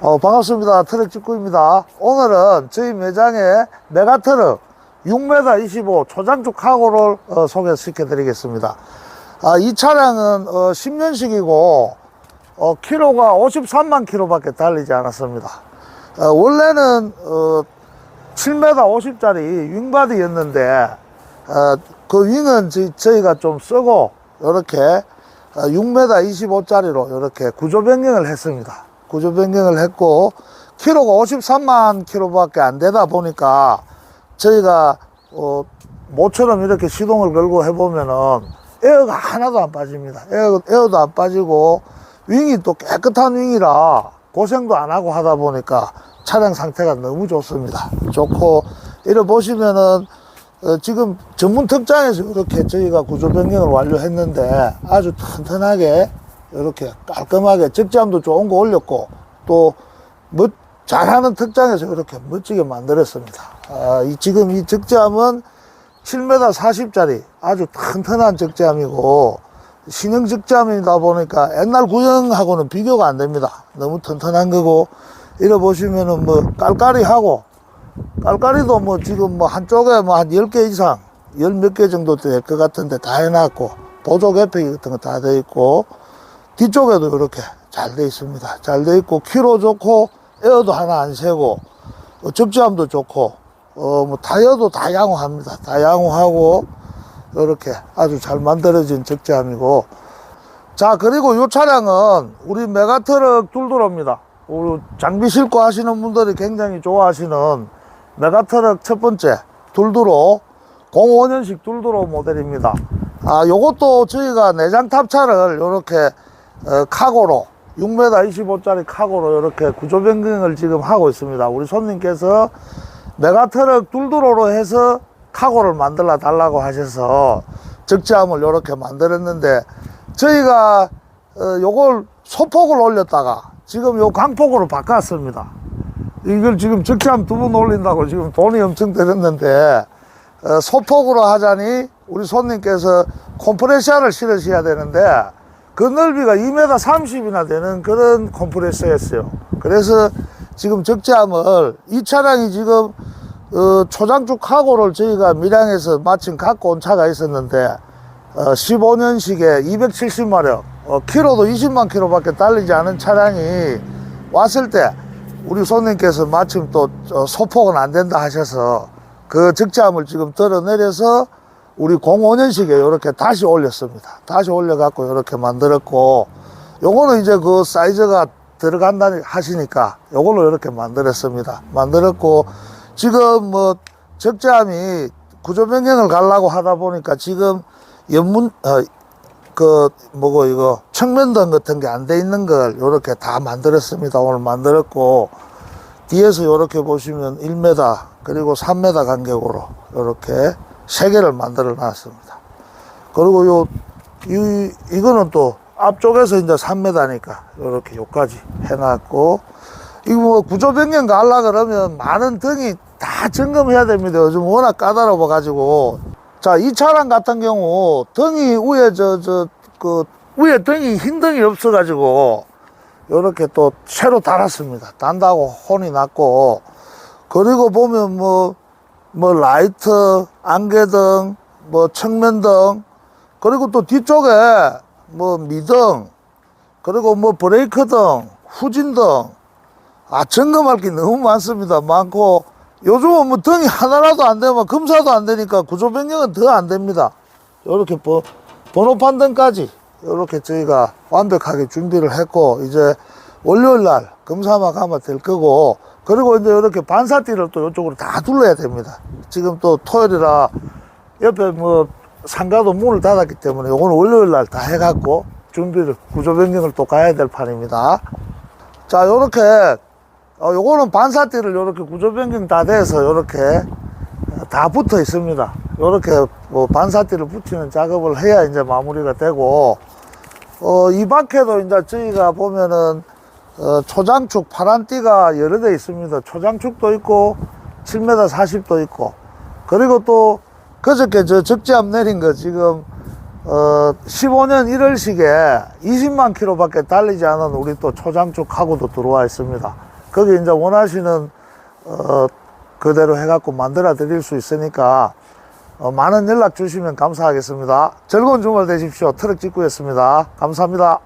어, 반갑습니다. 트럭 직구입니다. 오늘은 저희 매장에 메가트럭 6m 25 초장축 카고를 어, 소개시켜 드리겠습니다. 아, 이 차량은 어, 10년식이고 어, 키로가 53만 킬로밖에 달리지 않았습니다. 어, 원래는 어, 7m 50짜리 윙바디였는데 어, 그 윙은 저희, 저희가 좀 쓰고 이렇게 6m 25짜리로 이렇게 구조 변경을 했습니다. 구조 변경을 했고 키로가 53만 킬로밖에 안 되다 보니까 저희가 어, 모처럼 이렇게 시동을 걸고 해보면은 에어가 하나도 안 빠집니다. 에어, 에어도 안 빠지고 윙이 또 깨끗한 윙이라 고생도 안 하고 하다 보니까 차량 상태가 너무 좋습니다. 좋고 이래 보시면은 어, 지금 전문 특장에서 이렇게 저희가 구조 변경을 완료했는데 아주 튼튼하게 이렇게 깔끔하게 적재함도 좋은 거 올렸고 또 멋, 잘하는 특장에서 이렇게 멋지게 만들었습니다. 아, 이, 지금 이 적재함은 7m 40짜리 아주 튼튼한 적재함이고 신형 적재함이다 보니까 옛날 구형하고는 비교가 안 됩니다. 너무 튼튼한 거고 이래 보시면은 뭐 깔깔이하고 깔깔이도 뭐 지금 뭐 한쪽에 뭐 한 10개 이상, 열 몇 개 정도 될 것 같은데 다 해놨고, 보조 개폐기 같은 거 다 돼 있고, 뒤쪽에도 이렇게 잘 돼 있습니다. 잘 돼 있고, 키로 좋고, 에어도 하나 안 세고, 어, 접지함도 좋고, 어, 뭐 타이어도 다 양호합니다. 다 양호하고, 이렇게 아주 잘 만들어진 적재함이고, 자, 그리고 이 차량은 우리 메가트럭 둘도로입니다. 우리 장비 싣고 하시는 분들이 굉장히 좋아하시는 메가트럭 첫 번째 둘도로 05년식 둘도로 모델입니다. 아, 요것도 저희가 내장 탑차를 이렇게 어, 카고로 6m 25짜리 카고로 이렇게 구조 변경을 지금 하고 있습니다. 우리 손님께서 메가트럭 둘도로로 해서 카고를 만들어 달라고 하셔서 적재함을 이렇게 만들었는데 저희가 어, 요걸 소폭을 올렸다가 지금 요 강폭으로 바꿨습니다. 이걸 지금 적재함 두 번 올린다고 지금 돈이 엄청 들었는데 어, 소폭으로 하자니 우리 손님께서 컴프레셔를 실으셔야 되는데 그 넓이가 2m 30이나 되는 그런 컴프레서였어요. 그래서 지금 적재함을 이 차량이 지금 어, 초장축 카고를 저희가 밀양에서 마침 갖고 온 차가 있었는데 어, 15년식에 270마력 어, 키로도 20만 킬로밖에 달리지 않은 차량이 왔을 때 우리 손님께서 마침 또 어, 소폭은 안 된다 하셔서 그 적재함을 지금 들어내려서 우리 05년식에 이렇게 다시 올렸습니다. 다시 올려갖고 이렇게 만들었고 요거는 이제 그 사이즈가 들어간다 하시니까 요걸로 이렇게 만들었습니다. 만들었고 지금 뭐 적재함이 구조 변경을 가려고 하다 보니까 지금 연문 어, 그 뭐고 이거 측면등 같은 게 안 돼 있는 걸 이렇게 다 만들었습니다. 오늘 만들었고 뒤에서 이렇게 보시면 1m 그리고 3m 간격으로 이렇게 세 개를 만들어 놨습니다. 그리고 요 이, 이거는 또 앞쪽에서 이제 3m니까 이렇게 요까지 해놨고 이거 뭐 구조 변경 가려 그러면 많은 등이 다 점검해야 됩니다. 요즘 워낙 까다로워 가지고 자, 이 차량 같은 경우 등이 위에 저 저 그 위에 등이 흰 등이 없어 가지고 요렇게 또 새로 달았습니다. 단다고 혼이 났고 그리고 보면 뭐 뭐 라이트, 안개등, 뭐 측면등 그리고 또 뒤쪽에 뭐 미등 그리고 뭐 브레이크등, 후진등 아 점검할 게 너무 많습니다. 많고 요즘은 뭐 등이 하나라도 안 되면 검사도 안 되니까 구조 변경은 더 안 됩니다. 이렇게 번, 번호판 등까지 이렇게 저희가 완벽하게 준비를 했고 이제 월요일 날 검사만 가면 될 거고 그리고 이제 이렇게 반사띠를 또 이쪽으로 다 둘러야 됩니다. 지금 또 토요일이라 옆에 뭐 상가도 문을 닫았기 때문에 요거는 월요일 날 다 해갖고 준비를 구조 변경을 또 가야 될 판입니다. 자 요렇게 어, 요거는 반사띠를 요렇게 구조 변경 다 돼서 요렇게 다 붙어 있습니다. 요렇게 뭐 반사띠를 붙이는 작업을 해야 이제 마무리가 되고 어, 이 밖에도 이제 저희가 보면은 어, 초장축 파란띠가 여러 대 있습니다. 초장축도 있고 7m 40도 있고 그리고 또 그저께 저 적재함 내린 거 지금 어, 15년 1월식에 20만 킬로밖에 달리지 않은 우리 또 초장축 카고도 들어와 있습니다. 거기 이제 원하시는 어, 그대로 해갖고 만들어 드릴 수 있으니까 어, 많은 연락 주시면 감사하겠습니다. 즐거운 주말 되십시오. 트럭 직구였습니다. 감사합니다.